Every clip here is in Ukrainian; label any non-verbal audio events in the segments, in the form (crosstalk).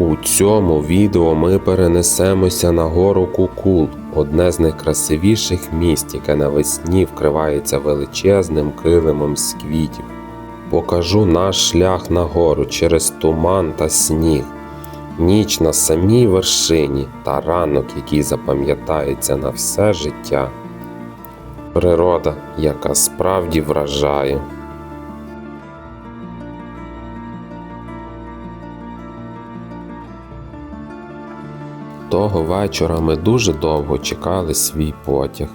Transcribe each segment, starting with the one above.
У цьому відео ми перенесемося на гору Кукул, одне з найкрасивіших місць, яке навесні вкривається величезним килимом з квітів. Покажу наш шлях на гору через туман та сніг, ніч на самій вершині та ранок, який запам'ятається на все життя. Природа, яка справді вражає. Того вечора ми дуже довго чекали свій потяг.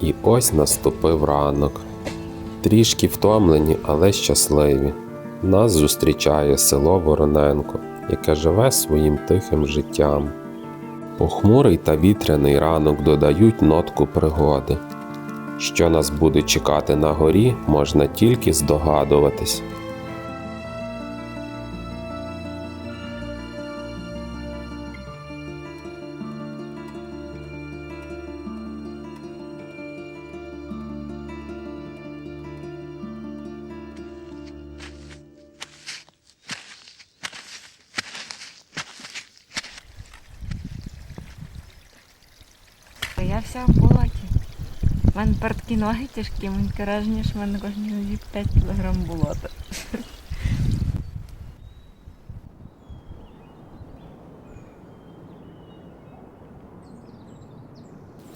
І ось наступив ранок. Трішки втомлені, але щасливі. Нас зустрічає село Вороненко, яке живе своїм тихим життям. Похмурий та вітряний ранок додають нотку пригоди. Що нас буде чекати на горі, можна тільки здогадуватись. Я вся в болоті. У мене партки ноги тяжкі, мені враження, що в мене кожні нозі 5 кг болота.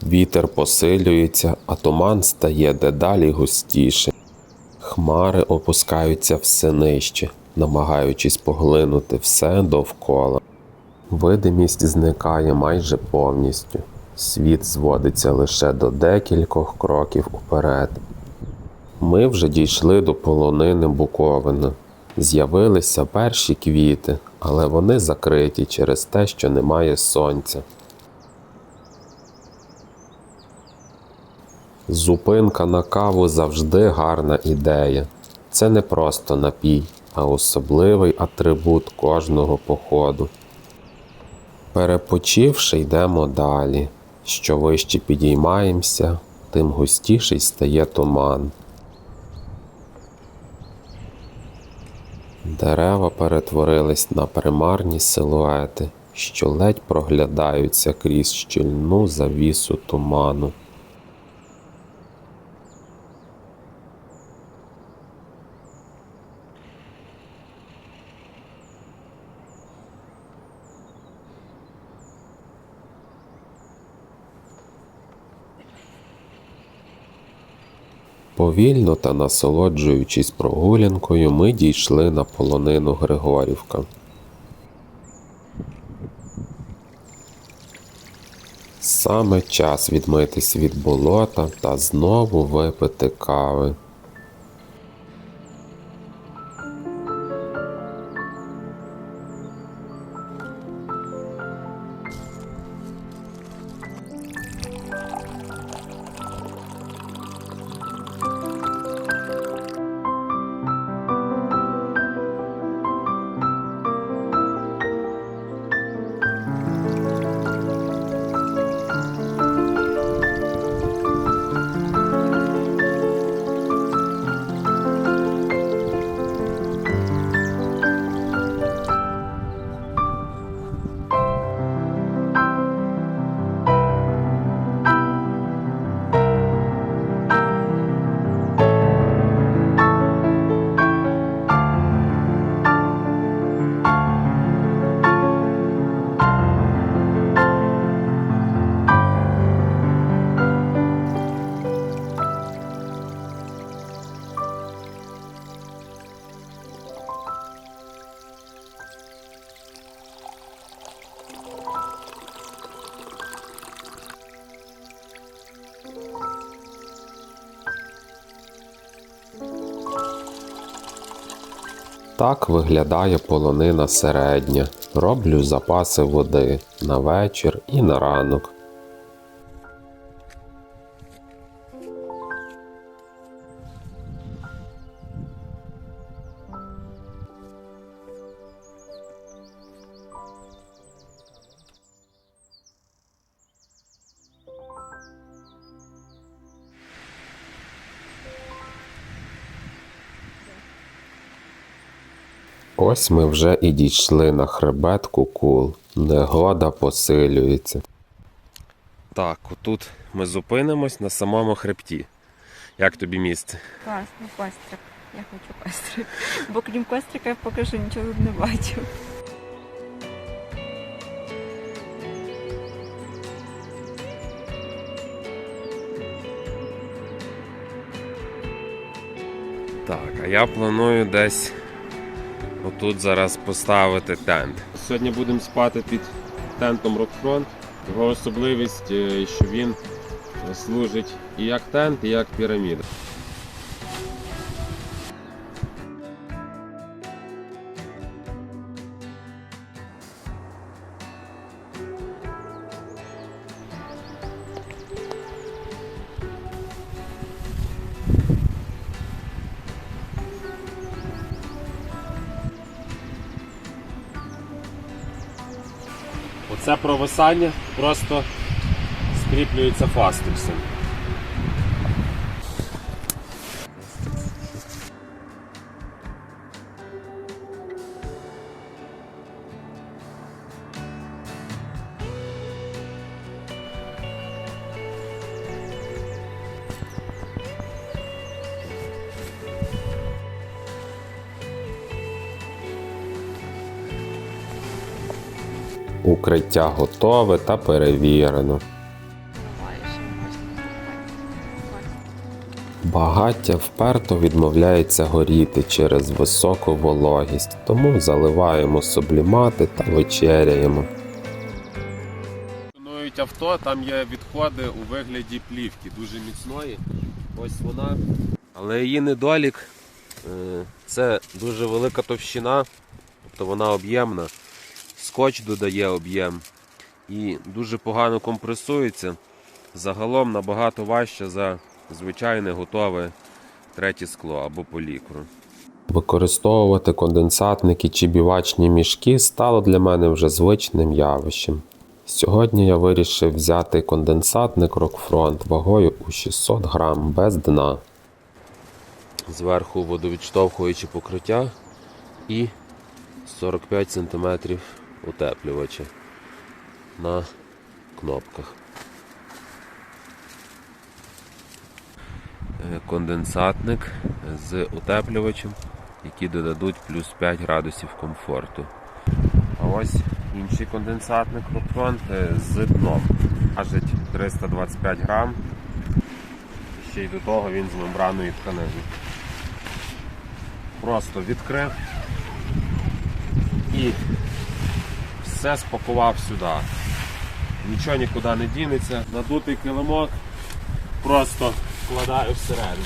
Вітер посилюється, а туман стає дедалі густіше. Хмари опускаються все нижче, намагаючись поглинути все довкола. Видимість зникає майже повністю. Світ зводиться лише до декількох кроків уперед. Ми вже дійшли до полонини Буковини. З'явилися перші квіти, але вони закриті через те, що немає сонця. Зупинка на каву завжди гарна ідея. Це не просто напій, а особливий атрибут кожного походу. Перепочивши, йдемо далі. Що вище підіймаємося, тим густіший стає туман. Дерева перетворились на примарні силуети, що ледь проглядаються крізь щільну завісу туману. Повільно та насолоджуючись прогулянкою, ми дійшли на полонину Григорівка. Саме час відмитись від болота та знову випити кави. Так виглядає полонина середня. Роблю запаси води на вечір і на ранок. Ось ми вже і дійшли на хребет кукул. Негода посилюється. Так, отут ми зупинимось на самому хребті. Як тобі місце? Класно, кострик. Я хочу кострик. Бо крім кострика я поки що нічого не бачу. Так, а я планую десь отут зараз поставити тент. Сьогодні будемо спати під тентом Rockfront. Його особливість, е, що він служить і як тент, і як піраміда. Оце провисання просто скріплюється фастексом. Укриття готове та перевірено. Багаття вперто відмовляється горіти через високу вологість, тому заливаємо сублімати та вечеряємо. Тонують авто, там є відходи у вигляді плівки, дуже міцної. Ось вона. Але її недолік е, це дуже велика товщина, тобто вона об'ємна. Скотч додає об'єм і дуже погано компресується. Загалом набагато важче за звичайне готове третє скло або полікру. Використовувати конденсатники чи бівачні мішки стало для мене вже звичним явищем. Сьогодні я вирішив взяти конденсатник Rockfront вагою у 600 грам без дна. Зверху водовідштовхуючи покриття і 45 см утеплювача на кнопках. Е, Конденсатник з утеплювачем, які додадуть плюс 5 градусів комфорту. А ось інший конденсатник Rockfront е, з дном. Важить 325 грам. Ще й до того він з мембраною тканини. Просто відкрив і все спакував сюди. Нічого нікуди не дінеться. Надутий килимок просто вкладаю всередину.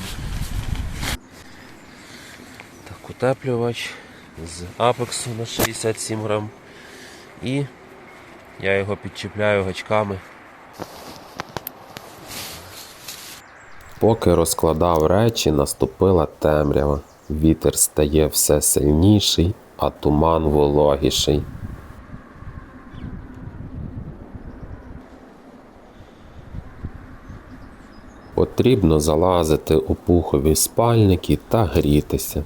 Так, утеплювач з апексу на 67 грам. І я його підчіпляю гачками. Поки розкладав речі, наступила темрява. Вітер стає все сильніший, а туман вологіший. Потрібно залазити у пухові спальники та грітися.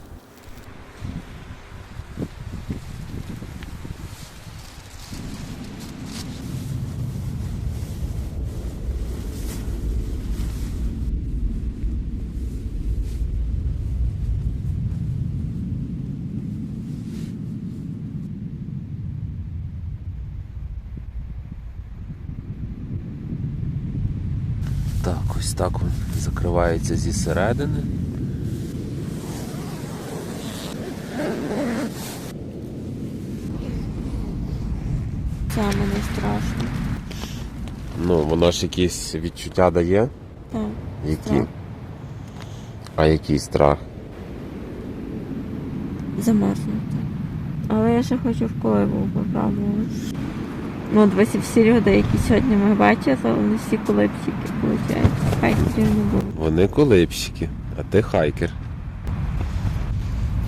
Так, ось так закривається зі середини. Це мені страшно. Ну, воно ж якісь відчуття дає. Так. Які? Страх. А який страх? Замерзнути. Але я ще хочу в колибу попробувати. Ну, от ось всі люди, які сьогодні ми бачили, вони всі колипсики, виходить. Хайкерів не було. Вони колипщики, а ти хайкер.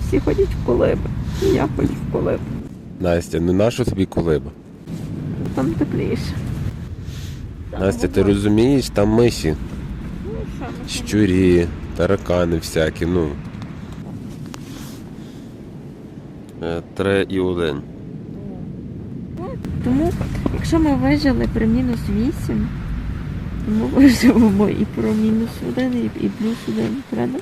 Всі ходять в колиби. І я хочу в колибу. Настя, ну нащо тобі колиба? Там тепліше. Настя, ти розумієш, там миші, Ну, що ми щурі, таракани всякі, ну. Е, Три і один. Тому, якщо ми вижили при мінус 8, то ми виживемо і про мінус 1, і, і плюс 1, правда?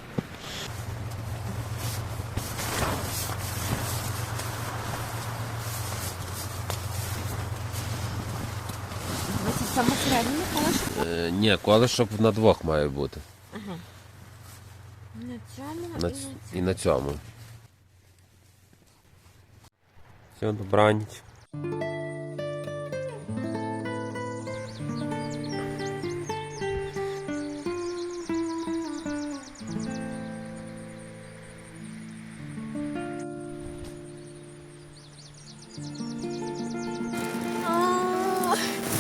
Саме середньому колишку? Е, ні, колишок на двох має бути. Ага. На цьому На, і ць- на і на цьому. Все, добраніч.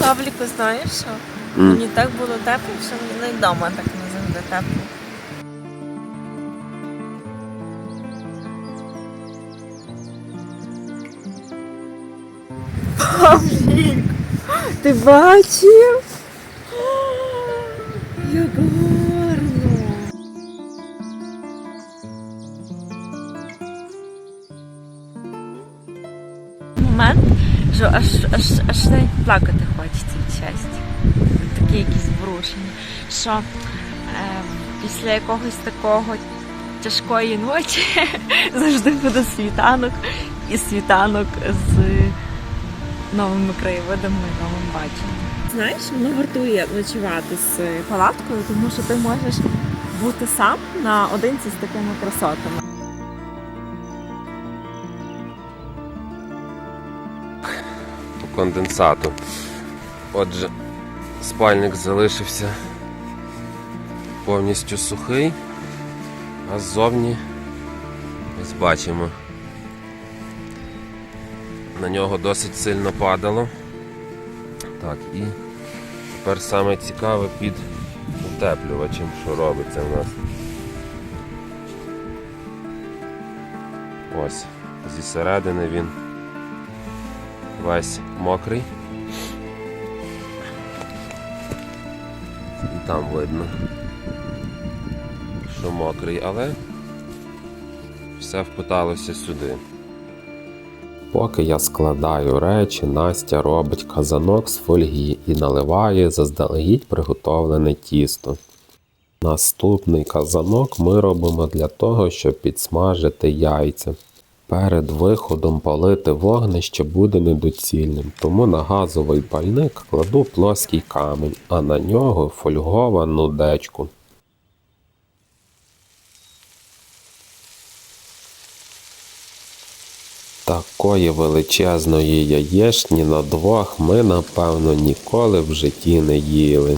Павліку, знаєш що? М. Мені так було тепло, що мені вдома так не завжди тепло. Павлік, ти бачив? Як гарно! Момент, що аж, аж, аж навіть плакати хочеться. Такі якісь зворушення. Що е, після якогось такого тяжкої ночі (laughs) завжди буде світанок і світанок з новими краєвидами і новим баченням. Знаєш, воно вартує ночувати з палаткою, тому що ти можеш бути сам наодинці з такими красотами. по конденсату. Отже, спальник залишився повністю сухий, а ззовні ось бачимо. На нього досить сильно падало. Так, і тепер саме цікаве під утеплювачем, що робиться в нас. Ось, зі середини він весь мокрий. І там видно, що мокрий, але все впиталося сюди. Поки я складаю речі, Настя робить казанок з фольги і наливає заздалегідь приготовлене тісто. Наступний казанок ми робимо для того, щоб підсмажити яйця. Перед виходом палити вогнище буде недоцільним, тому на газовий пальник кладу плоский камінь, а на нього фольговану дечку. Такої величезної яєшні на двох ми, напевно, ніколи в житті не їли.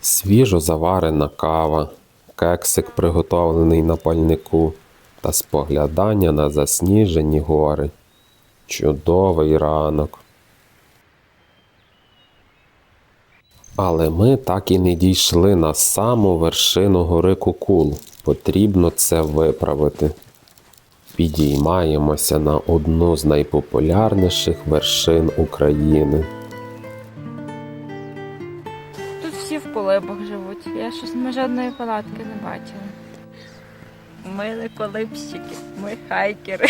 Свіжо заварена кава, кексик, приготовлений на пальнику, та споглядання на засніжені гори. Чудовий ранок. Але ми так і не дійшли на саму вершину гори Кукул. Потрібно це виправити. Підіймаємося на одну з найпопулярніших вершин України. Колибах живуть. Я щось ми жодної палатки не бачила. Ми не колибщики, ми хайкери.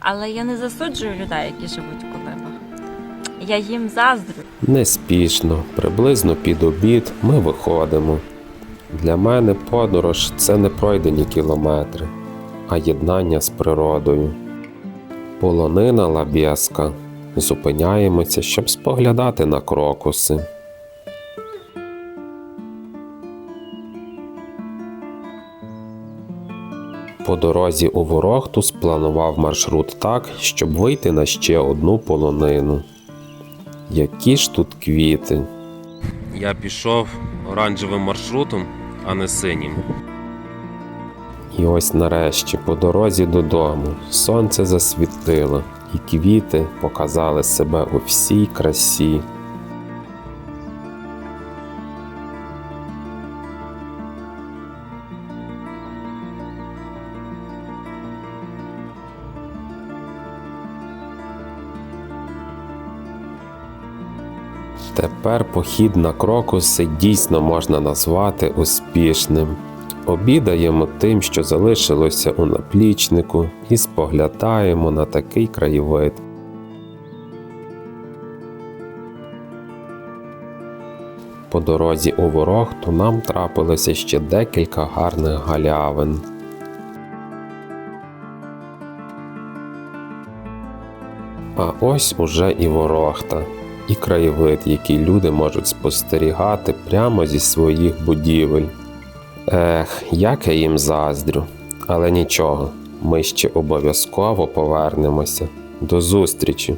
Але я не засуджую людей, які живуть в колибах. Я їм заздрю. Неспішно, приблизно під обід ми виходимо. Для мене подорож це не пройдені кілометри, а єднання з природою. Полонина Лабєска. Зупиняємося, щоб споглядати на крокуси. По дорозі у Ворохту спланував маршрут так, щоб вийти на ще одну полонину. Які ж тут квіти? Я пішов оранжевим маршрутом, а не синім. І ось нарешті, по дорозі додому, сонце засвітило, і квіти показали себе у всій красі. Тепер похід на крокуси дійсно можна назвати успішним. Обідаємо тим, що залишилося у наплічнику, і споглядаємо на такий краєвид. По дорозі у Ворохту нам трапилося ще декілька гарних галявин. А ось уже і Ворохта, і краєвид, який люди можуть спостерігати прямо зі своїх будівель. Ех, як я їм заздрю. Але нічого, ми ще обов'язково повернемося. До зустрічі!